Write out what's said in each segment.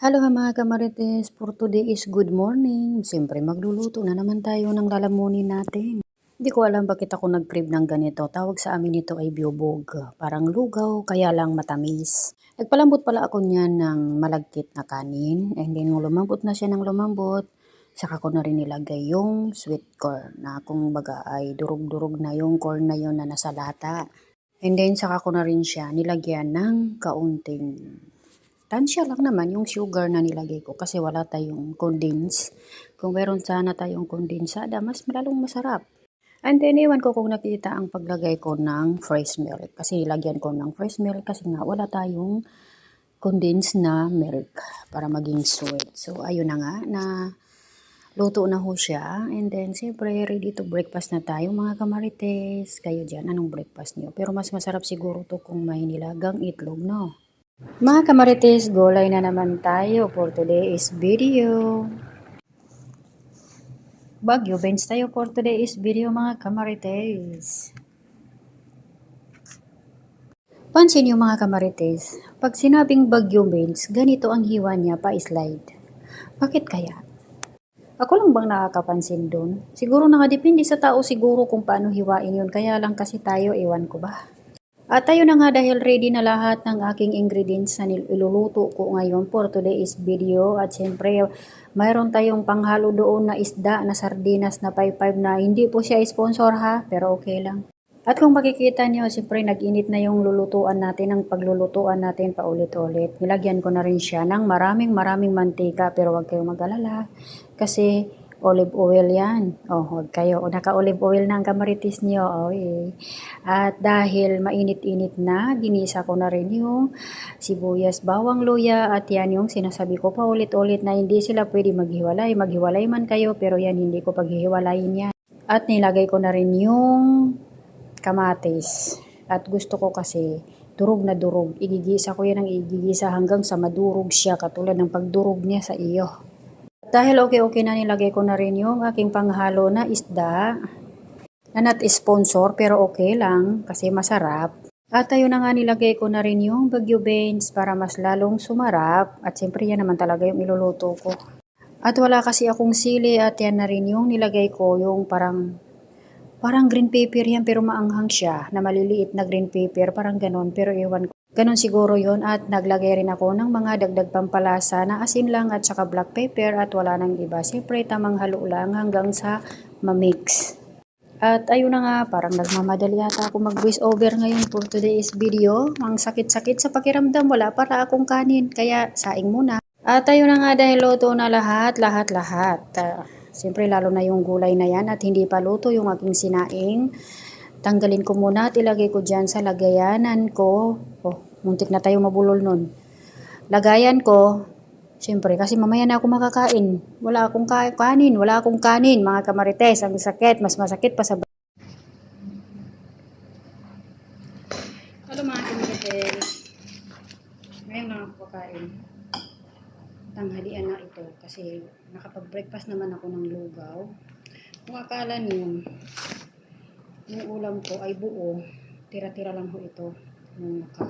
Hello mga kamarites, for today is good morning. Siyempre magluluto na naman tayo ng lalamunin natin. Hindi ko alam bakit ako nag-crave ng ganito. Tawag sa amin ito ay biobog. Parang lugaw, kaya lang matamis. Nagpalambot pala ako niyan ng malagkit na kanin. And then lumambot na siya ng lumambot, saka ko na rin nilagay yung sweet corn na kung baga ay durug-durug na yung corn na yon na nasa lata. And then saka ko na rin siya nilagyan ng kaunting Tansya lang naman yung sugar na nilagay ko kasi wala tayong condense. Kung meron sana tayong kondensada, mas lalong masarap. And then, iwan ko kung nakita ang paglagay ko ng fresh milk. Kasi lagyan ko ng fresh milk kasi nga wala tayong condensed na milk para maging sweet. So, ayun na nga na luto na ho siya. And then, siyempre, ready to breakfast na tayo mga kamarites. Kayo dyan, anong breakfast niyo? Pero mas masarap siguro to kung may nilagang itlog, no? Mga kamarites, gulay na naman tayo for today's video. Bagyo bench tayo for today's video mga kamarites. Pansin niyo mga kamarites, pag sinabing bagyo bench, ganito ang hiwa niya pa-slide. Bakit kaya? Ako lang bang nakakapansin doon? Siguro nakadepende sa tao siguro kung paano hiwain yun. Kaya lang kasi tayo, ewan ko ba. At tayo na nga dahil ready na lahat ng aking ingredients na nil- iluluto ko ngayon for today's video. At syempre, mayroon tayong panghalo doon na isda na sardinas na 5-5 na hindi po siya sponsor ha, pero okay lang. At kung makikita nyo, siyempre nag-init na yung lulutuan natin, ang paglulutuan natin paulit-ulit. Nilagyan ko na rin siya ng maraming maraming mantika, pero huwag kayong mag-alala. Kasi olive oil yan. Oh, huwag kayo. O, naka-olive oil na ang kamaritis niyo. Oh, eh. At dahil mainit-init na, ginisa ko na rin yung sibuyas, bawang, luya, at yan yung sinasabi ko pa ulit-ulit na hindi sila pwede maghiwalay. Maghiwalay man kayo, pero yan hindi ko paghihiwalayin yan. At nilagay ko na rin yung kamatis. At gusto ko kasi durog na durog. Igigisa ko yan ang igigisa hanggang sa madurog siya katulad ng pagdurog niya sa iyo. Dahil okay-okay na nilagay ko na rin yung aking panghalo na isda na not sponsor pero okay lang kasi masarap. At ayun na nga nilagay ko na rin yung Baguio beans para mas lalong sumarap at siyempre yan naman talaga yung iluluto ko. At wala kasi akong sili at yan na rin yung nilagay ko yung parang Parang green pepper yan pero maanghang siya na maliliit na green pepper, parang ganon pero ewan ko. Ganon siguro yon at naglagay rin ako ng mga dagdag pampalasa na asin lang at saka black pepper at wala nang iba. Siyempre tamang halo lang hanggang sa mamix. At ayun na nga, parang nagmamadali yata ako mag voice over ngayon for today's video. Ang sakit-sakit sa pakiramdam, wala para akong kanin, kaya saing muna. At ayun na nga dahil luto na lahat, lahat, lahat. Uh, Siyempre lalo na yung gulay na yan at hindi pa luto yung aking sinaing. Tanggalin ko muna at ilagay ko dyan sa lagayanan ko. Oh, muntik na tayo mabulol nun. Lagayan ko, siyempre kasi mamaya na ako makakain. Wala akong ka- kanin, wala akong kanin mga kamarites. Ang sakit, mas masakit pa sa Hello mga kamarites. Ngayon lang ako kakain tanghalian na ito kasi nakapag-breakfast naman ako ng lugaw. Kung akala niyo, yung ulam ko ay buo, tira-tira lang ho ito nung naka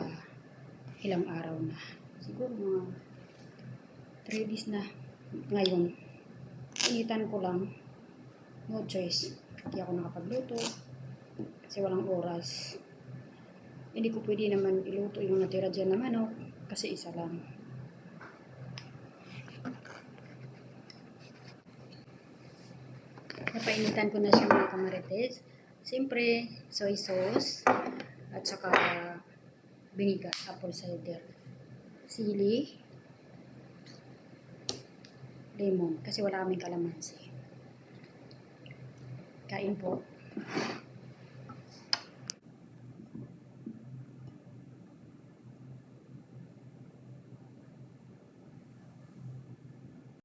ilang araw na. Siguro mga 3 days na ngayon. Initan ko lang. No choice. Hindi ako nakapagluto kasi walang oras. Hindi ko pwede naman iluto yung natira dyan na manok kasi isa lang. Napainitan ko na siya mga kamarites. Siyempre, soy sauce at saka vinegar, apple cider, sili, lemon, kasi wala kaming kalamansi. Kain po.